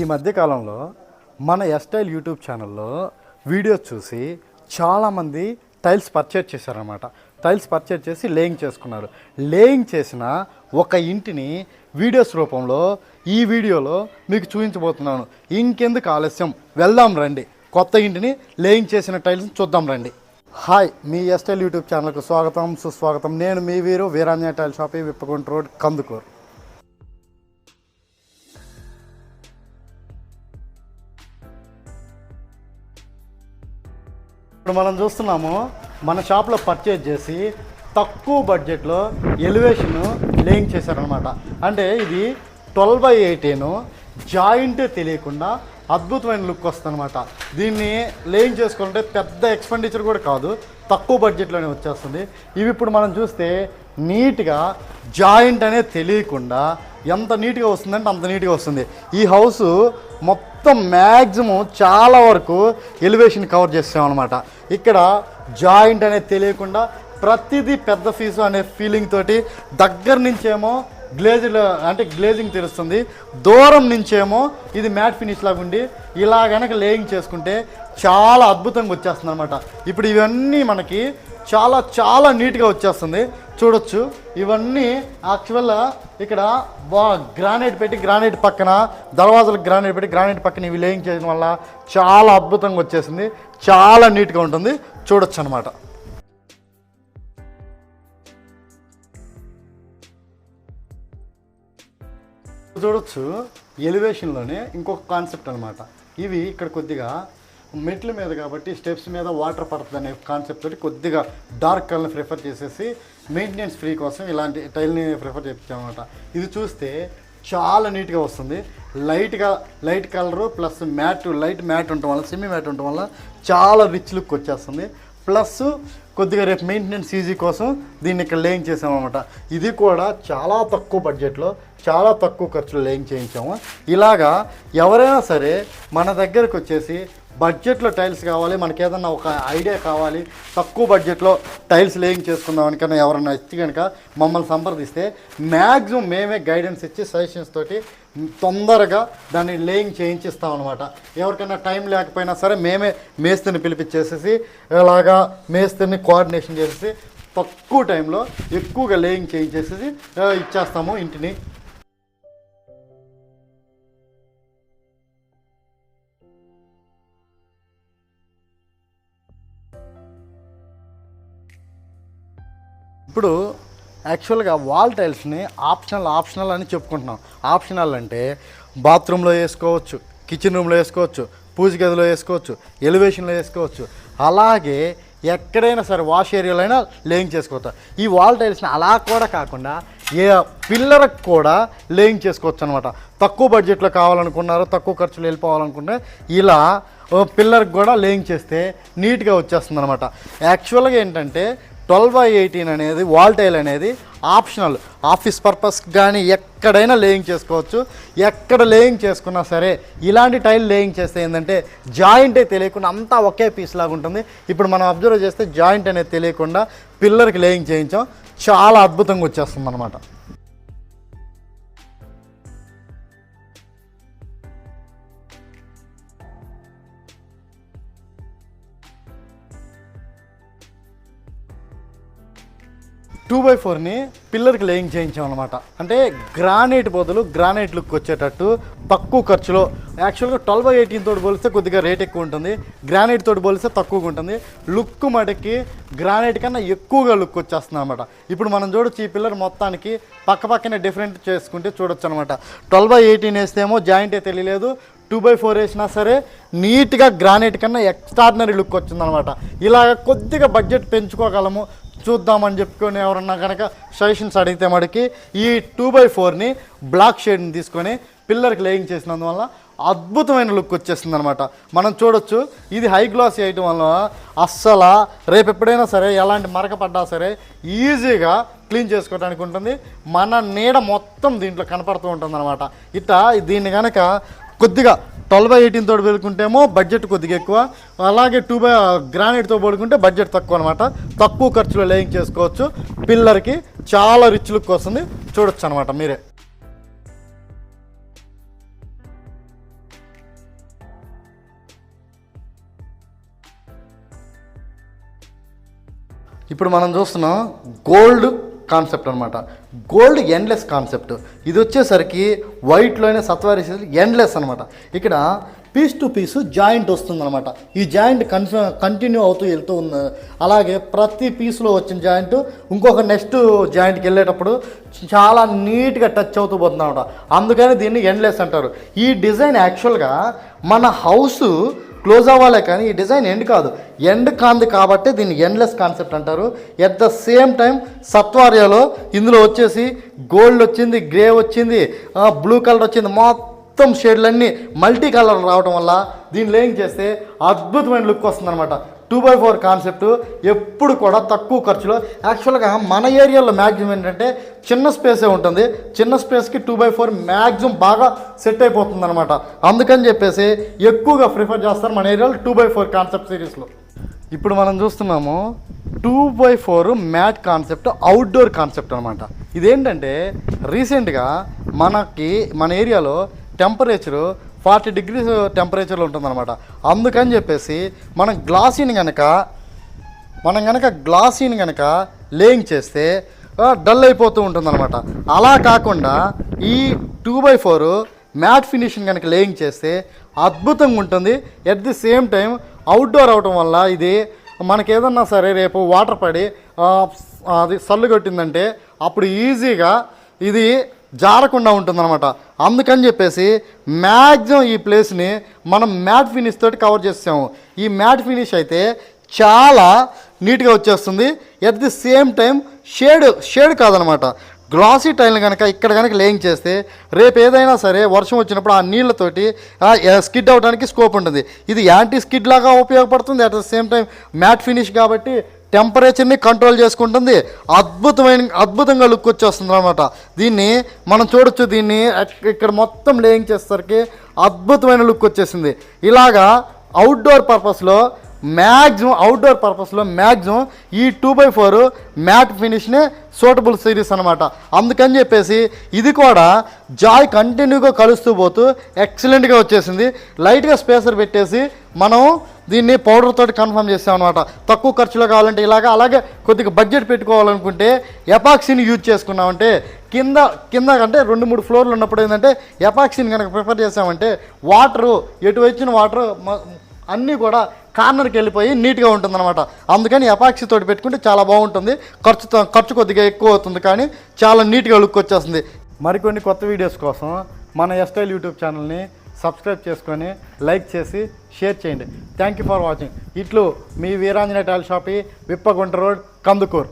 ఈ మధ్యకాలంలో మన ఎస్టైల్ యూట్యూబ్ ఛానల్లో వీడియోస్ చూసి చాలామంది టైల్స్ పర్చేజ్ చేశారనమాట టైల్స్ పర్చేజ్ చేసి లేయింగ్ చేసుకున్నారు. లేయింగ్ చేసిన ఒక ఇంటిని వీడియోస్ రూపంలో ఈ వీడియోలో మీకు చూపించబోతున్నాను. ఇంకెందుకు ఆలస్యం? వెళ్దాం రండి. కొత్త ఇంటిని లేయింగ్ చేసిన టైల్స్ చూద్దాం రండి. హాయ్ మీ ఎస్టైల్ యూట్యూబ్ ఛానల్కు స్వాగతం సుస్వాగతం. నేను మీ Veeru Veeranjaneya tile shoppe Vippagunta road Kandukur. ఇప్పుడు మనం చూస్తున్నాము మన షాప్లో పర్చేజ్ చేసి తక్కువ బడ్జెట్లో ఎలివేషన్ లేయింగ్ చేశారనమాట అంటే ఇది ట్వెల్వ్ బై ఎయిటీన్ జాయింట్ తెలియకుండా అద్భుతమైన లుక్ వస్తుందన్నమాట. దీన్ని లేయింగ్ చేసుకుంటే పెద్ద ఎక్స్పెండిచర్ కూడా కాదు తక్కువ బడ్జెట్లోనే వచ్చేస్తుంది. ఇవి ఇప్పుడు మనం చూస్తే నీట్గా జాయింట్ అనేది తెలియకుండా ఎంత నీట్గా వస్తుందంటే అంత నీట్గా వస్తుంది. ఈ హౌస్ మొత్తం మ్యాక్సిమం చాలా వరకు ఎలివేషన్ కవర్ చేస్తామన్నమాట. ఇక్కడ జాయింట్ అనేది తెలియకుండా ప్రతిదీ పెద్ద ఫీజు అనే ఫీలింగ్ తోటి దగ్గర నుంచేమో గ్లేజ్డ్ అంటే గ్లేజింగ్ తెలుస్తుంది. దూరం నుంచేమో ఇది మ్యాట్ ఫినిష్ లాగా ఉండి ఇలాగనక లేయింగ్ చేసుకుంటే చాలా అద్భుతంగా వచ్చేస్తుంది అనమాట ఇప్పుడు ఇవన్నీ మనకి చాలా చాలా నీట్గా వచ్చేస్తుంది. చూడొచ్చు. ఇవన్నీ యాక్చువల్గా ఇక్కడ బా గ్రానైట్ పెట్టి గ్రానైట్ పక్కన దర్వాజలకు గ్రానైట్ పెట్టి గ్రానైట్ పక్కన ఇవి లేయింగ్ చేయడం వల్ల చాలా అద్భుతంగా వచ్చేసింది. చాలా నీట్గా ఉంటుంది. చూడొచ్చు అనమాట చూడొచ్చు. ఎలివేషన్లోనే ఇంకొక కాన్సెప్ట్ అనమాట ఇవి ఇక్కడ కొద్దిగా మెట్ల మీద కాబట్టి స్టెప్స్ మీద వాటర్ పడుతుంది అనే కాన్సెప్ట్ తోటి కొద్దిగా డార్క్ కలర్ని ప్రిఫర్ చేసేసి మెయింటెనెన్స్ ఫ్రీ కోసం ఇలాంటి టైల్ని ప్రిఫర్ చేయించామన్నమాట ఇది చూస్తే చాలా నీట్గా వస్తుంది. లైట్గా light colour plus matte light matte ఉండటం వల్ల సెమీ మ్యాట్ ఉండటం వల్ల చాలా రిచ్ లుక్ వచ్చేస్తుంది. ప్లస్ కొద్దిగా రేపు మెయింటెనెన్స్ ఈజీ కోసం దీన్ని ఇక్కడ లేయింగ్ చేసామన్నమాట. ఇది కూడా చాలా తక్కువ బడ్జెట్లో చాలా తక్కువ ఖర్చులో లేయింగ్ చేయించాము. ఇలాగా ఎవరైనా సరే మన దగ్గరకు వచ్చేసి బడ్జెట్లో టైల్స్ కావాలి మనకి ఏదన్నా ఒక ఐడియా కావాలి తక్కువ బడ్జెట్లో టైల్స్ లేయింగ్ చేసుకుందాం అనుకున్న ఎవరన్నా ఇచ్చి కనుక మమ్మల్ని సంప్రదిస్తే మ్యాక్సిమం మేమే గైడెన్స్ ఇచ్చి సజెషన్స్ తోటి తొందరగా దాన్ని లేయింగ్ చేయించిస్తాం అనమాట ఎవరికైనా టైం లేకపోయినా సరే మేమే మేస్త్రిని పిలిపించేసేసి ఇలాగా మేస్త్రిని కోఆర్డినేషన్ చేసేసి తక్కువ టైంలో ఎక్కువగా లేయింగ్ చేయించేసేసి ఇచ్చేస్తాము ఇంటిని. ఇప్పుడు యాక్చువల్గా వాల్ టైల్స్ని ఆప్షనల్ ఆప్షనల్ అని చెప్పుకుంటున్నాం. ఆప్షనల్ అంటే బాత్రూంలో వేసుకోవచ్చు కిచెన్ రూమ్లో వేసుకోవచ్చు పూజ గదిలో వేసుకోవచ్చు ఎలివేషన్లో వేసుకోవచ్చు. అలాగే ఎక్కడైనా సరే వాష్ ఏరియాలో అయినా లేయింగ్ చేసుకోవచ్చు. ఈ వాల్ టైల్స్ని అలా కూడా కాకుండా ఏ పిల్లర్కి కూడా లేయింగ్ చేసుకోవచ్చు అనమాట తక్కువ బడ్జెట్లో కావాలనుకున్నారు తక్కువ ఖర్చులు వెళ్ళిపోవాలనుకుంటే ఇలా పిల్లర్కి కూడా లేయింగ్ చేస్తే నీట్గా వచ్చేస్తుంది అనమాట యాక్చువల్గా ఏంటంటే ట్వెల్వ్ బై ఎయిటీన్ అనేది వాల్టైల్ అనేది ఆప్షనల్. ఆఫీస్ పర్పస్ కానీ ఎక్కడైనా లేయింగ్ చేసుకోవచ్చు. ఎక్కడ లేయింగ్ చేసుకున్నా సరే ఇలాంటి టైల్ లేయింగ్ చేస్తే ఏంటంటే జాయింటే తెలియకుండా అంతా ఒకే పీస్ లాగా ఉంటుంది. ఇప్పుడు మనం అబ్జర్వ్ చేస్తే జాయింట్ అనేది తెలియకుండా పిల్లర్కి లేయింగ్ చేయించాం. చాలా అద్భుతంగా వచ్చేస్తుంది అనమాట టూ బై ఫోర్ని పిల్లర్కి లేయింగ్ చేయించాం అనమాట అంటే గ్రానైట్ బదులు గ్రానైట్ లుక్ వచ్చేటట్టు తక్కువ ఖర్చులో. యాక్చువల్గా ట్వెల్వ్ బై ఎయిటీన్ తోటి పోలిస్తే కొద్దిగా రేట్ ఎక్కువ ఉంటుంది. గ్రానైట్ తోటి పోలిస్తే తక్కువగా ఉంటుంది. లుక్ మటుకి గ్రానైట్ కన్నా ఎక్కువగా లుక్ వచ్చేస్తుంది అనమాట ఇప్పుడు మనం చూడొచ్చు ఈ పిల్లర్ మొత్తానికి పక్క పక్కనే డిఫరెంట్ చేసుకుంటే చూడొచ్చు అనమాట ట్వెల్వ్ బై ఎయిటీన్ వేస్తేమో జాయింటే తెలియలేదు. టూ బై ఫోర్ వేసినా సరే నీట్గా గ్రానైట్ కన్నా ఎక్స్ట్రాడినరీ లుక్ వచ్చిందనమాట ఇలాగ కొద్దిగా బడ్జెట్ పెంచుకోగలము. చూద్దామని చెప్పుకొని ఎవరన్నా కనుక సజెషన్స్ అడిగితే మడికి ఈ టూ బై ఫోర్ని బ్లాక్ షేడ్ని తీసుకొని పిల్లర్కి లేయింగ్ చేసినందువల్ల అద్భుతమైన లుక్ వచ్చేస్తుంది అనమాట మనం చూడొచ్చు ఇది హై గ్లాస్ వేయటం వల్ల అస్సలు రేపు ఎప్పుడైనా సరే ఎలాంటి మరక పడ్డా సరే ఈజీగా క్లీన్ చేసుకోవడానికి ఉంటుంది. మన నీడ మొత్తం దీంట్లో కనపడుతూ ఉంటుంది అనమాట ఇట్లా దీన్ని కనుక కొద్దిగా ట్వెల్వ్ బై తోటి వెళ్తుంటేమో బడ్జెట్ కొద్దిగా ఎక్కువ. అలాగే టూ బై గ్రానైట్తో పడుకుంటే బడ్జెట్ తక్కువ అనమాట తక్కువ ఖర్చులో లేయింగ్ చేసుకోవచ్చు. పిల్లర్కి చాలా రిచ్ లుక్ వస్తుంది. చూడొచ్చు అనమాట మీరే. ఇప్పుడు మనం చూస్తున్నాం గోల్డ్ కాన్సెప్ట్ అనమాట గోల్డ్ ఎండ్లెస్ కాన్సెప్ట్. ఇది వచ్చేసరికి వైట్లోనే సత్వారీ ఎండ్లెస్ అనమాట ఇక్కడ పీస్ టు పీస్ జాయింట్ వస్తుందన్నమాట. ఈ జాయింట్ కన్ఫ కంటిన్యూ అవుతూ వెళ్తూ ఉంది అలాగే ప్రతి పీస్లో వచ్చిన జాయింట్ ఇంకొక నెక్స్ట్ జాయింట్కి వెళ్ళేటప్పుడు చాలా నీట్గా టచ్ అవుతూ పోతుంది అనమాట అందుకని దీన్ని ఎండ్లెస్ అంటారు. ఈ డిజైన్ యాక్చువల్గా మన హౌస్ క్లోజ్ అవ్వాలే కానీ ఈ డిజైన్ ఎండ్ కాదు. ఎండ్ కాంది కాబట్టి దీన్ని ఎండ్లెస్ కాన్సెప్ట్ అంటారు. ఎట్ ద సేమ్ టైం సత్వార్యలో ఇందులో వచ్చేసి గోల్డ్ వచ్చింది గ్రే వచ్చింది బ్లూ కలర్ వచ్చింది మొత్తం షేడ్లన్నీ మల్టీ కలర్ రావడం వల్ల దీన్ని లేయింగ్ చేస్తే అద్భుతమైన లుక్ వస్తుందన్నమాట. టూ బై ఫోర్ కాన్సెప్ట్ ఎప్పుడు కూడా తక్కువ ఖర్చులో. యాక్చువల్గా మన ఏరియాలో మ్యాక్సిమం ఏంటంటే చిన్న స్పేసే ఉంటుంది. చిన్న స్పేస్కి టూ బై ఫోర్ మ్యాక్సిమం బాగా సెట్ అయిపోతుంది అనమాట అందుకని చెప్పేసి ఎక్కువగా ప్రిఫర్ చేస్తారు మన ఏరియాలో టూ బై ఫోర్ కాన్సెప్ట్ సిరీస్లో. ఇప్పుడు మనం చూస్తున్నాము two by four matte concept outdoor concept అనమాట ఇదేంటంటే రీసెంట్గా మనకి మన ఏరియాలో టెంపరేచరు ఫార్టీ డిగ్రీస్ టెంపరేచర్లో ఉంటుందన్నమాట. అందుకని చెప్పేసి మనం గ్లాసీని కనుక మనం కనుక గ్లాసీని కనుక లేయింగ్ చేస్తే డల్ అయిపోతూ ఉంటుందన్నమాట. అలా కాకుండా ఈ two by four matte finishing కనుక లేయింగ్ చేస్తే అద్భుతంగా ఉంటుంది. At the same time outdoor అవటం వల్ల ఇది మనకి ఏదన్నా సరే రేపు వాటర్ పడి అది సల్లు కొట్టిందంటే అప్పుడు ఈజీగా ఇది జారకుండా ఉంటుందన్నమాట. అందుకని చెప్పేసి మ్యాక్సిమం ఈ ప్లేస్ని మనం మ్యాట్ ఫినిష్ తోటి కవర్ చేసాము ఈ మ్యాట్ ఫినిష్ అయితే చాలా నీట్గా వచ్చేస్తుంది. At the same time shade shade కాదనమాట గ్లాసీ టైల్ కనుక ఇక్కడ కనుక లేయింగ్ చేస్తే రేపు ఏదైనా సరే వర్షం వచ్చినప్పుడు ఆ నీళ్ళతోటి స్కిడ్ అవడానికి స్కోప్ ఉంటుంది. ఇది యాంటీ స్కిడ్ లాగా ఉపయోగపడుతుంది. At the same time matte finish కాబట్టి టెంపరేచర్ని కంట్రోల్ చేసుకుంటుంది. అద్భుతమైన అద్భుతంగా లుక్ వచ్చేస్తుంది అనమాట దీన్ని మనం చూడొచ్చు దీన్ని ఇక్కడ మొత్తం లేయింగ్ చేసేసరికి అద్భుతమైన లుక్ వచ్చేసింది. ఇలాగా అవుట్డోర్ పర్పస్లో మ్యాక్సిమం అవుట్డోర్ పర్పస్లో మ్యాక్సిమం ఈ టూ బై ఫోర్ మ్యాట్ ఫినిష్నే సూటబుల్ సిరీస్ అనమాట అందుకని చెప్పేసి ఇది కూడా జాయ్ కంటిన్యూగా కలుస్తూ పోతూ ఎక్సలెంట్గా వచ్చేసింది. లైట్గా స్పేసర్ పెట్టేసి మనం దీన్ని పౌడర్ తోటి కన్ఫర్మ్ చేసామన్నమాట. తక్కువ ఖర్చులో కావాలంటే ఇలాగా అలాగే కొద్దిగా బడ్జెట్ పెట్టుకోవాలనుకుంటే ఎపాక్సీని యూజ్ చేసుకున్నామంటే కింద కింద అంటే రెండు మూడు ఫ్లోర్లు ఉన్నప్పుడు ఏంటంటే ఎపాక్సీని కనుక ప్రిఫర్ చేసామంటే వాటరు ఎటు వచ్చిన వాటర్ అన్నీ కూడా కార్నర్కి వెళ్ళిపోయి నీట్గా ఉంటుందన్నమాట. అందుకని ఎపాక్సీ తోటి పెట్టుకుంటే చాలా బాగుంటుంది. ఖర్చు ఖర్చు కొద్దిగా ఎక్కువ అవుతుంది కానీ చాలా నీట్గా లుక్ వచ్చేస్తుంది. మరికొన్ని కొత్త వీడియోస్ కోసం మన ఎస్టైల్ యూట్యూబ్ ఛానల్ని సబ్స్క్రైబ్ చేసుకొని లైక్ చేసి షేర్ చేయండి. థ్యాంక్ యూ ఫర్ వాచింగ్ ఇట్లు మీ Veeranjaneya tile shoppe Vippagunta road Kandukur.